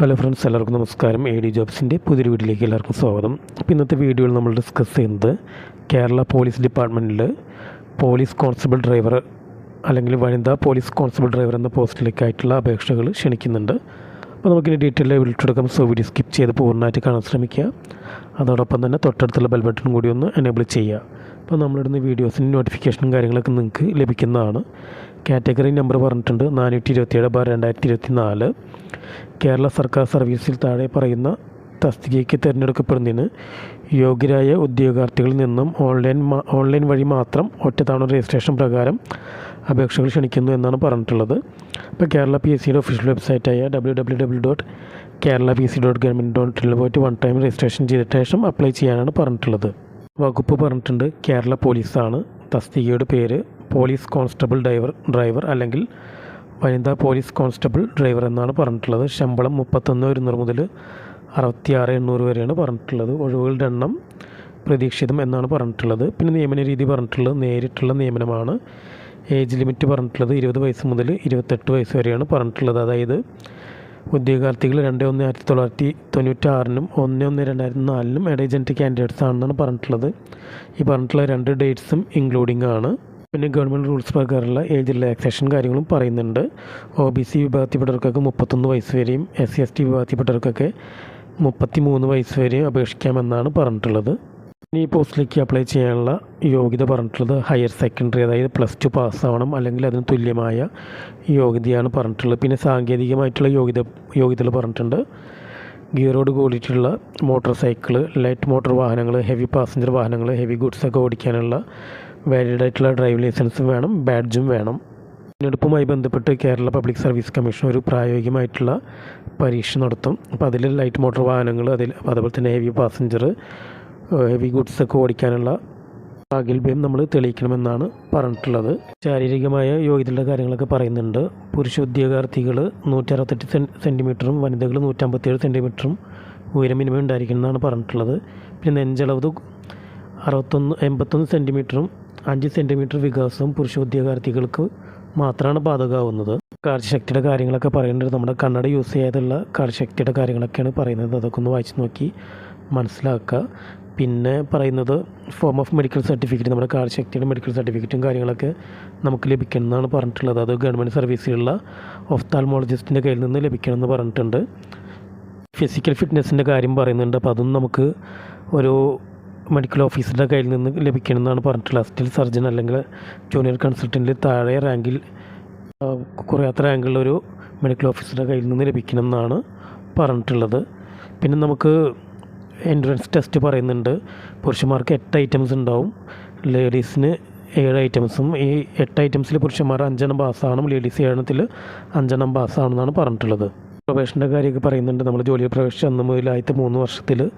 Hello friends എല്ലാവർക്കും നമസ്കാരം. A D ജോബ്സിന്റെ പുതിയൊരു വീട്ടിലേക്ക് എല്ലാവർക്കും സ്വാഗതം. അപ്പോൾ ഇന്നത്തെ വീഡിയോയിൽ നമ്മൾ ഡിസ്കസ് ചെയ്യുന്നത് കേരള പോലീസ് ഡിപ്പാർട്ട്മെന്റിൽ പോലീസ് കോൺസ്റ്റബിൾ ഡ്രൈവർ അല്ലെങ്കിൽ വനിതാ പോലീസ് കോൺസ്റ്റബിൾ ഡ്രൈവർ എന്ന പോസ്റ്റിലേക്കായിട്ടുള്ള അപേക്ഷകൾ ക്ഷണിക്കുന്നുണ്ട്. അപ്പോൾ നമുക്കിനി ഡീറ്റെയിൽ വിളിച്ചെടുക്കാം സോ വീഡിയോ സ്കിപ്പ് ചെയ്ത് പൂർണമായിട്ട് കാണാൻ ശ്രമിക്കുക. അതോടൊപ്പം തന്നെ തൊട്ടടുത്തുള്ള ബെൽ ബട്ടൺ കൂടി ഒന്ന് എനേബിൾ ചെയ്യുക. അപ്പോൾ നമ്മളിടുന്ന വീഡിയോസിന്റെ നോട്ടിഫിക്കേഷനും കാര്യങ്ങളൊക്കെ നിങ്ങൾക്ക് ലഭിക്കുന്നതാണ്. കാറ്റഗറി നമ്പർ പറഞ്ഞിട്ടുണ്ട്. നാനൂറ്റി ഇരുപത്തിയേഴ് ബാർ രണ്ടായിരത്തി ഇരുപത്തി നാല് കേരള സർക്കാർ സർവീസിൽ താഴെ പറയുന്ന തസ്തികയ്ക്ക് തിരഞ്ഞെടുക്കപ്പെടുന്നതിന് യോഗ്യരായ ഉദ്യോഗാർത്ഥികളിൽ നിന്നും ഓൺലൈൻ ഓൺലൈൻ വഴി മാത്രം ഒറ്റത്തവണ രജിസ്ട്രേഷൻ പ്രകാരം അപേക്ഷകൾ ക്ഷണിക്കുന്നു എന്നാണ് പറഞ്ഞിട്ടുള്ളത്. അപ്പോൾ കേരള പി എസ് സിയുടെ official വെബ്സൈറ്റായ W W W dot Kerala P C dot government dot ഡോട്ടിൽ പോയിട്ട് വൺ ടൈം രജിസ്ട്രേഷൻ ചെയ്തിട്ട് ശേഷം അപ്ലൈ ചെയ്യാനാണ് പറഞ്ഞിട്ടുള്ളത്. വകുപ്പ് പറഞ്ഞിട്ടുണ്ട് കേരള പോലീസാണ് തസ്തികയുടെ പേര് പോലീസ് കോൺസ്റ്റബിൾ ഡ്രൈവർ ഡ്രൈവർ അല്ലെങ്കിൽ വനിതാ പോലീസ് കോൺസ്റ്റബിൾ ഡ്രൈവർ എന്നാണ് പറഞ്ഞിട്ടുള്ളത്. ശമ്പളം മുപ്പത്തൊന്ന് ഒരുന്നൂറ് മുതൽ അറുപത്തിയാറ് എണ്ണൂറ് വരെയാണ് പറഞ്ഞിട്ടുള്ളത്. ഒഴിവുകളുടെ എണ്ണം പ്രതീക്ഷിതം എന്നാണ് പറഞ്ഞിട്ടുള്ളത്. പിന്നെ നിയമന രീതി പറഞ്ഞിട്ടുള്ളത് നേരിട്ടുള്ള നിയമനമാണ്. ഏജ് ലിമിറ്റ് പറഞ്ഞിട്ടുള്ളത് ഇരുപത് വയസ്സ് മുതൽ ഇരുപത്തെട്ട് വയസ്സ് വരെയാണ് പറഞ്ഞിട്ടുള്ളത്. അതായത് ഉദ്യോഗാർത്ഥികൾ രണ്ട് ഒന്ന് ആയിരത്തി തൊള്ളായിരത്തി തൊണ്ണൂറ്റാറിനും ഒന്ന് ഒന്ന് രണ്ടായിരത്തി നാലിനും ഇടയജന്റ് കാൻഡിഡേറ്റ്സ് ആണെന്നാണ് പറഞ്ഞിട്ടുള്ളത്. ഈ പറഞ്ഞിട്ടുള്ള രണ്ട് ഡേറ്റ്സും ഇൻക്ലൂഡിംഗ് ആണ്. പിന്നെ ഗവൺമെന്റ് റൂൾസ് പ്രകാരമുള്ള ഏജ് റിലാക്സേഷൻ കാര്യങ്ങളും പറയുന്നുണ്ട്. ഒ ബി സി വിഭാഗത്തിൽപ്പെട്ടവർക്കൊക്കെ മുപ്പത്തൊന്ന് വയസ്സ് വരെയും എസ് സി എസ് ടി വിഭാഗത്തിൽപ്പെട്ടവർക്കൊക്കെ മുപ്പത്തി മൂന്ന് വയസ്സ് വരെയും അപേക്ഷിക്കാമെന്നാണ് പറഞ്ഞിട്ടുള്ളത്. ഈ പോസ്റ്റിലേക്ക് അപ്ലൈ ചെയ്യാനുള്ള യോഗ്യത പറഞ്ഞിട്ടുള്ളത് ഹയർ സെക്കൻഡറി അതായത് പ്ലസ് ടു പാസ്സാവണം അല്ലെങ്കിൽ അതിന് തുല്യമായ യോഗ്യതയാണ് പറഞ്ഞിട്ടുള്ളത്. പിന്നെ സാങ്കേതികമായിട്ടുള്ള യോഗ്യത യോഗ്യതകൾ പറഞ്ഞിട്ടുണ്ട്. ഗിയറോട് കൂടിയിട്ടുള്ള മോട്ടോർ സൈക്കിൾ ലൈറ്റ് മോട്ടോർ വാഹനങ്ങൾ ഹെവി പാസഞ്ചർ വാഹനങ്ങൾ ഹെവി ഗുഡ്സ് ഒക്കെ ഓടിക്കാനുള്ള വാലിഡ് ആയിട്ടുള്ള ഡ്രൈവിംഗ് ലൈസൻസ് വേണം ബാഡ്ജും വേണം. തിരഞ്ഞെടുപ്പുമായി ബന്ധപ്പെട്ട് കേരള പബ്ലിക് സർവീസ് കമ്മീഷൻ ഒരു പ്രായോഗികമായിട്ടുള്ള പരീക്ഷ നടത്തും. അപ്പോൾ അതിൽ ലൈറ്റ് മോട്ടോർ വാഹനങ്ങൾ അതിൽ അതുപോലെ തന്നെ ഹെവി പാസഞ്ചർ ഹെവി ഗുഡ്സ് ഒക്കെ ഓടിക്കാനുള്ള പ്രാഗൽഭ്യം നമ്മൾ തെളിയിക്കണമെന്നാണ് പറഞ്ഞിട്ടുള്ളത്. ശാരീരികമായ യോഗ്യതയുടെ കാര്യങ്ങളൊക്കെ പറയുന്നുണ്ട്. പുരുഷ ഉദ്യോഗാർത്ഥികൾ നൂറ്റി അറുപത്തെട്ട് സെന്റിമീറ്ററും വനിതകൾ നൂറ്റമ്പത്തിയേഴ് സെന്റിമീറ്ററും ഉയരം മിനിമം ഉണ്ടായിരിക്കണം എന്നാണ് പറഞ്ഞിട്ടുള്ളത്. പിന്നെ നെഞ്ചളവ് അറുപത്തൊന്ന് എൺപത്തൊന്ന് സെന്റിമീറ്ററും അഞ്ച് സെന്റിമീറ്റർ വികാസം പുരുഷ ഉദ്യോഗാർത്ഥികൾക്ക് മാത്രമാണ് ബാധകമാവുന്നത് കാഴ്ചശക്തിയുടെ കാര്യങ്ങളൊക്കെ പറയുന്നത് നമ്മുടെ കണ്ണട യൂസ് ചെയ്യാതുള്ള കാഴ്ചശക്തിയുടെ കാര്യങ്ങളൊക്കെയാണ് പറയുന്നത്. അതൊക്കെ ഒന്ന് വായിച്ച് നോക്കി മനസ്സിലാക്കുക. പിന്നെ പറയുന്നത് ഫോം ഓഫ് മെഡിക്കൽ സർട്ടിഫിക്കറ്റ് നമ്മുടെ കാഴ്ചശക്തിയുടെ മെഡിക്കൽ സർട്ടിഫിക്കറ്റും കാര്യങ്ങളൊക്കെ നമുക്ക് ലഭിക്കണം എന്നാണ് പറഞ്ഞിട്ടുള്ളത്. അത് ഗവൺമെന്റ് സർവീസിലുള്ള ഒഫ്താൽമോളജിസ്റ്റിന്റെ കയ്യിൽ നിന്ന് ലഭിക്കണം എന്ന് പറഞ്ഞിട്ടുണ്ട് ഫിസിക്കൽ ഫിറ്റ്നസ്സിന്റെ കാര്യം പറയുന്നുണ്ട്. അപ്പോൾ അതും നമുക്ക് ഒരു മെഡിക്കൽ ഓഫീസറുടെ കയ്യിൽ നിന്ന് ലഭിക്കണമെന്നാണ് പറഞ്ഞിട്ടുള്ളത്. അസിസ്റ്റന്റ് സർജൻ അല്ലെങ്കിൽ ജൂനിയർ കൺസൾട്ടന്റിൽ താഴെ റാങ്കിൽ കുറയാത്ത റാങ്കിലുള്ളൊരു മെഡിക്കൽ ഓഫീസറുടെ കയ്യിൽ നിന്ന് ലഭിക്കണം എന്നാണ് പറഞ്ഞിട്ടുള്ളത്. പിന്നെ നമുക്ക് എൻട്രൻസ് ടെസ്റ്റ് പറയുന്നുണ്ട്. പുരുഷന്മാർക്ക് എട്ട് ഐറ്റംസ് ഉണ്ടാവും. ലേഡീസിന് ഏഴ് ഐറ്റംസും ഈ എട്ട് ഐറ്റംസിൽ പുരുഷന്മാർ അഞ്ചെണ്ണം പാസ്സാവണം ലേഡീസ് ഏഴെണ്ണത്തിൽ അഞ്ചെണ്ണം പാസ്സാവണമെന്നാണ് പറഞ്ഞിട്ടുള്ളത്. പ്രൊബേഷന്റെ കാര്യമൊക്കെ പറയുന്നുണ്ട്. നമ്മൾ ജോലിയിൽ പ്രവേശിച്ച അന്ന് മുതൽ ആദ്യത്തെ മൂന്ന് വർഷത്തിൽ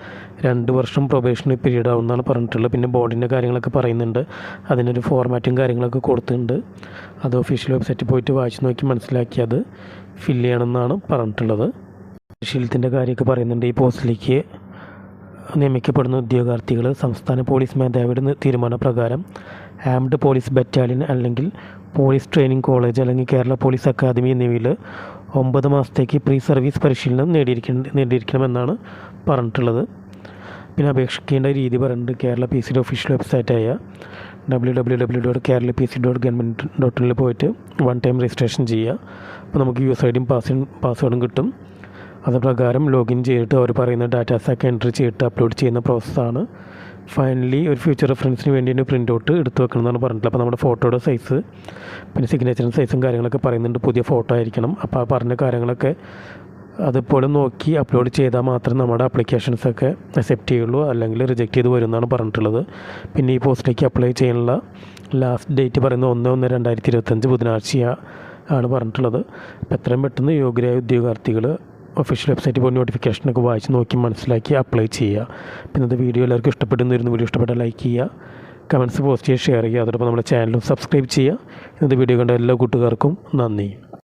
രണ്ട് വർഷം പ്രൊബേഷണറി പീരീഡ് ആവുമെന്നാണ് പറഞ്ഞിട്ടുള്ളത്. പിന്നെ ബോർഡിന്റെ കാര്യങ്ങളൊക്കെ പറയുന്നുണ്ട്. അതിനൊരു ഫോർമാറ്റും കാര്യങ്ങളൊക്കെ കൊടുത്തിട്ടുണ്ട്. അത് ഒഫീഷ്യൽ വെബ്സൈറ്റിൽ പോയിട്ട് വായിച്ച് നോക്കി മനസ്സിലാക്കി അത് ഫില്ല് ചെയ്യണമെന്നാണ് പറഞ്ഞിട്ടുള്ളത്. ശീലത്തിന്റെ കാര്യമൊക്കെ പറയുന്നുണ്ട് ഈ പോസ്റ്റിലേക്ക് നിയമിക്കപ്പെടുന്ന ഉദ്യോഗാർത്ഥികൾ സംസ്ഥാന പോലീസ് മേധാവിയുടെ തീരുമാനപ്രകാരം ആംഡ് പോലീസ് ബറ്റാലിയൻ അല്ലെങ്കിൽ പോലീസ് ട്രെയിനിങ് കോളേജ് അല്ലെങ്കിൽ കേരള പോലീസ് അക്കാദമി എന്നിവയിൽ ഒമ്പത് മാസത്തേക്ക് പ്രീ സർവീസ് പരിശീലനം നേടിയിരിക്കണം നേടിയിരിക്കണമെന്നാണ് പറഞ്ഞിട്ടുള്ളത്. പിന്നെ അപേക്ഷിക്കേണ്ട രീതി പറയുന്നുണ്ട് കേരള പി സിയുടെ official വെബ്സൈറ്റായ W W W dot Kerala P C dot government dot ഇനിൽ പോയിട്ട് വൺ ടൈം രജിസ്ട്രേഷൻ ചെയ്യുക. അപ്പോൾ നമുക്ക് യൂസ് ഐ ഡിയും പാസ് പാസ്വേഡും കിട്ടും. അത് പ്രകാരം ലോഗിൻ ചെയ്തിട്ട് അവർ പറയുന്ന ഡാറ്റാസൊക്കെ എൻട്രി ചെയ്തിട്ട് അപ്ലോഡ് ചെയ്യുന്ന പ്രോസസ്സാണ് ഫൈനലി ഒരു ഫ്യൂച്ചർ റെഫറൻസിന് വേണ്ടി ഒരു പ്രിന്റ് ഔട്ട് എടുത്ത് വെക്കണം എന്നാണ് പറഞ്ഞിട്ടുള്ളത്. അപ്പോൾ നമ്മുടെ ഫോട്ടോയുടെ സൈസ് പിന്നെ സിഗ്നേച്ചറിന്റെ സൈസും കാര്യങ്ങളൊക്കെ പറയുന്നുണ്ട്. പുതിയ ഫോട്ടോ ആയിരിക്കണം. അപ്പോൾ ആ പറഞ്ഞ കാര്യങ്ങളൊക്കെ അതുപോലെ നോക്കി അപ്ലോഡ് ചെയ്താൽ മാത്രം നമ്മുടെ അപ്ലിക്കേഷൻസൊക്കെ അക്സെപ്റ്റ് ചെയ്യുള്ളൂ അല്ലെങ്കിൽ റിജക്റ്റ് ചെയ്ത് വരും എന്നാണ് പറഞ്ഞിട്ടുള്ളത്. പിന്നെ ഈ പോസ്റ്റിലേക്ക് അപ്ലൈ ചെയ്യാനുള്ള ലാസ്റ്റ് ഡേറ്റ് പറയുന്നത് ഒന്ന് ഒന്ന് രണ്ടായിരത്തി ഇരുപത്തഞ്ച് ബുധനാഴ്ച ആണ് പറഞ്ഞിട്ടുള്ളത്. അപ്പോൾ എത്രയും പെട്ടെന്ന് യോഗ്യരായ ഉദ്യോഗാർത്ഥികൾ ഒഫീഷ്യൽ വെബ്സൈറ്റിൽ പോയി നോട്ടിഫിക്കേഷനൊക്കെ വായിച്ച് നോക്കി മനസ്സിലാക്കി അപ്ലൈ ചെയ്യുക. പിന്നെ അത് വീഡിയോ എല്ലാവർക്കും ഇഷ്ടപ്പെടുന്ന വീഡിയോ ഇഷ്ടപ്പെട്ട ലൈക്ക് ചെയ്യുക. കമന്റ്സ് പോസ്റ്റ് ചെയ്യുക ഷെയർ ചെയ്യുക. അതോടൊപ്പം നമ്മുടെ ചാനലും സബ്സ്ക്രൈബ് ചെയ്യുക. ഇന്നത്തെ വീഡിയോ കണ്ട എല്ലാ കൂട്ടുകാർക്കും നന്ദി.